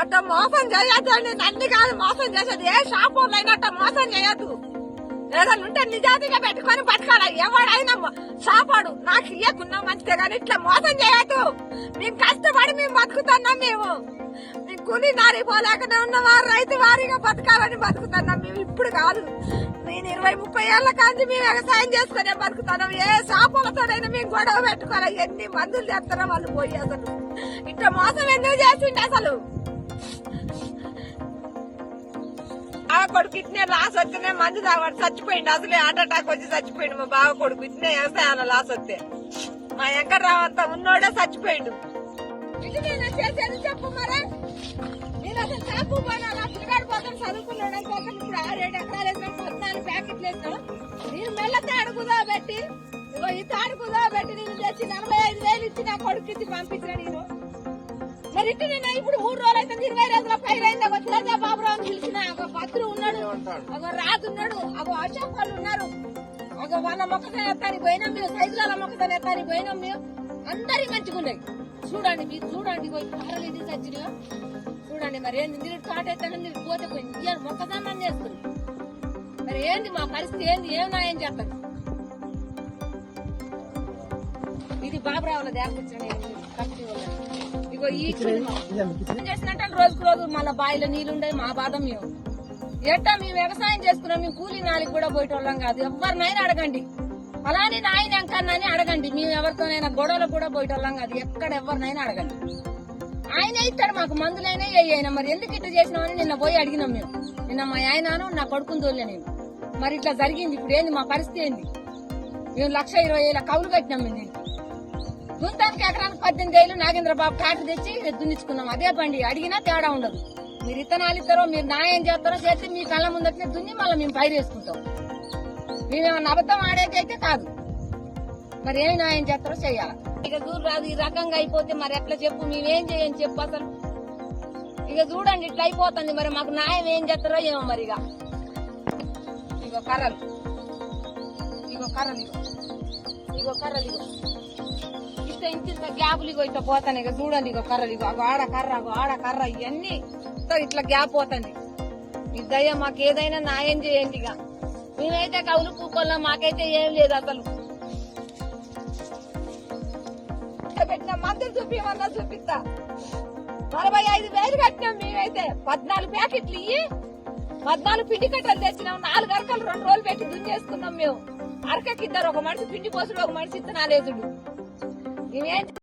అట్ట మోసం చేయొద్దు అండి. నన్ను కాదు మోసం చేసేది. ఏ షాప్ అయినా అట్ట మోసం చేయొద్దు. ఏదైనా ఉంటే నిజాతిగా పెట్టుకొని బతకాలి. ఎవడైనా షాపాడు నాకు ఇయ్యకున్నాం అంతే కానీ ఇట్లా మోసం చేయొద్దు. మేము కష్టపడి మేము బతుకుతున్నాం మేము. కూలి నారి పోలేకనే ఉన్నవారు రైతు వారిగా బతకాలని బతుకుతున్నాం మేము ఇప్పుడు కాదు. నేను ఇరవై ముప్పై ఏళ్ళ కాంచి మేము వ్యవసాయం చేసుకునే బతుకుతున్నాం ఏ షాపులతోనైనా మేము గొడవ పెట్టుకోవాలి. ఎన్ని మందులు తెస్తున్నాం వాళ్ళు పోయి అసలు. ఇట్లా మోసం ఎందుకు చేస్తుండే అసలు? బావ కొడుకు ఇట్నే లాస్ వచ్చినే మందు తాగడు. చచ్చిపోయిండు. అసలే హార్ట్ అటాక్ వచ్చి చచ్చిపోయిండు మా బావ కొడుకు. ఇట్నే వ్యవసాయాల లాస్ వస్తే. మా వెంకట్రావు ఉన్నోడే చచ్చిపోయిండు. ఇది నేను చేసేది చెప్పు మరే. నేను అసలు షాపు పోయినా పిల్లగాడు పోతాం చదువుకున్నాడు పోతాం ఇప్పుడు ఆరేడు ఎకరాలు వేసినాం పద్నాలుగు ప్యాకెట్లు వేసినాం. నేను మెల్ల తాడుకుదా పెట్టి ఇగో ఈ తాడుకుదా పెట్టి నేను తెచ్చి నలభై ఐదు వేలు ఇచ్చి నా కొడుకు ఇచ్చి పంపించిన నేను. మరి ఇట్టు నేను ఇప్పుడు మూడు రోజులు అయితే ఇరవై రోజుల పైన అయింది వచ్చినా బాబురావు పిలిచిన ఒక పత్రులు ఉన్నాడు ఒక రాజు ఉన్నాడు ఒక అశోక్ వాళ్ళు ఉన్నారు. ఒక వాళ్ళ మొక్కజొన్న ఎత్తానికి పోయినాం మేము సైజుల మొక్కజొన్న ఎత్తానికి పోయినాం మేము. అందరి మంచిగా ఉన్నాయి. చూడండి మీరు చూడండి పోయి కారలు ఇది చూడండి మరి ఏంది మీరు తోట ఎత్తాను మీరు పోతే పోయింది. ఇయ్యాలి మొక్కజొన్న చేస్తుంది మరి ఏంది మా పరిస్థితి ఏంది? ఏం నాయం చేస్తారు? ఇది బాబురావుల దేవకొచ్చిన. ఇగో ఈ చేసినట్టు రోజుకు రోజు మళ్ళీ బావిలో నీళ్ళు ఉండే మా బాధ మేము. ఎట్టా మేము వ్యవసాయం చేసుకున్నాం మేము కూలీ నాలుగు కూడా పోయేటోళ్ళం కాదు. ఎవరినైనా అడగండి. అలానే నాయన ఎంకన్నాని అడగండి. మేము ఎవరితోనైనా గొడవలు కూడా పోయేటోళ్ళం కాదు. ఎక్కడ ఎవరినైనా అడగండి. ఆయన ఇస్తాడు మాకు మందులైనా అయినా. మరి ఎందుకు ఇట్లా చేసినామని నిన్న పోయి అడిగినాం మేము. నిన్న మా ఆయనను నా కొడుకుని తోలే నేను. మరి ఇట్లా జరిగింది. ఇప్పుడు ఏంది? మా పరిస్థితి ఏంది? మేము లక్ష ఇరవై వేల కౌలు కట్టినాం మేము దీనికి. గుంతానికి ఎకరానికి పద్దెనిమిది వేలు నాగేంద్ర బాబు కాటు తెచ్చి దున్నించుకున్నాం అదే బండి. అడిగినా తేడా ఉండదు. మీరు ఇత్తనాలు ఇస్తారో మీరు న్యాయం చేస్తారో చేస్తే మీ కళ్ళ ముందట్నే దున్ని మళ్ళీ మేము పైరు వేసుకుంటాం మేమేమన్నా అబద్ధం ఆడేకైతే కాదు. మరి ఏం న్యాయం చేస్తారో చెయ్యాలి. ఇక చూడు రాదు ఈ రకంగా అయిపోతే మరి ఎట్లా చెప్పు? మేమేం చేయని చెప్పు అసలు. ఇక చూడండి ఇట్లా అయిపోతుంది. మరి మాకు న్యాయం ఏం చేస్తారో ఏమో మరి ఇక. ఇగో కర్రలు. ఇగో కర్రలు ఇగో. ఇగో కర్రలు ఇగో. ఇష్ట ఇంత ఇంత గ్యాపులు ఇగో ఇట్లా పోతాను ఇక చూడండి ఇగో కర్రలు ఇగో. అగో ఆడ కర్ర అగో ఆడ కర్ర. ఇవన్నీ ఇట్లా ఇట్లా గ్యాప్ పోతుంది ఈ దయ మాకు ఏదైనా న్యాయం చేయండి ఇక. మేమైతే కవులు పూకోళ్ళం మాకైతే ఏం లేదు అసలు. పెట్టిన మందులు చూపించమన్నా చూపిస్తా. నలభై ఐదు వేలు కట్టినాం మేమైతే. పద్నాలుగు ప్యాకెట్లు ఇయ్యి పద్నాలుగు పిండి కట్టలు తెచ్చినాం. నాలుగు అరకలు రెండు రోజులు పెట్టి దున్నేసుకున్నాం మేము. అరకకి ఇద్దరు ఒక మనిషి పిండి పోసుడు ఒక మనిషి ఇత్తనాలేసుడు మేమేం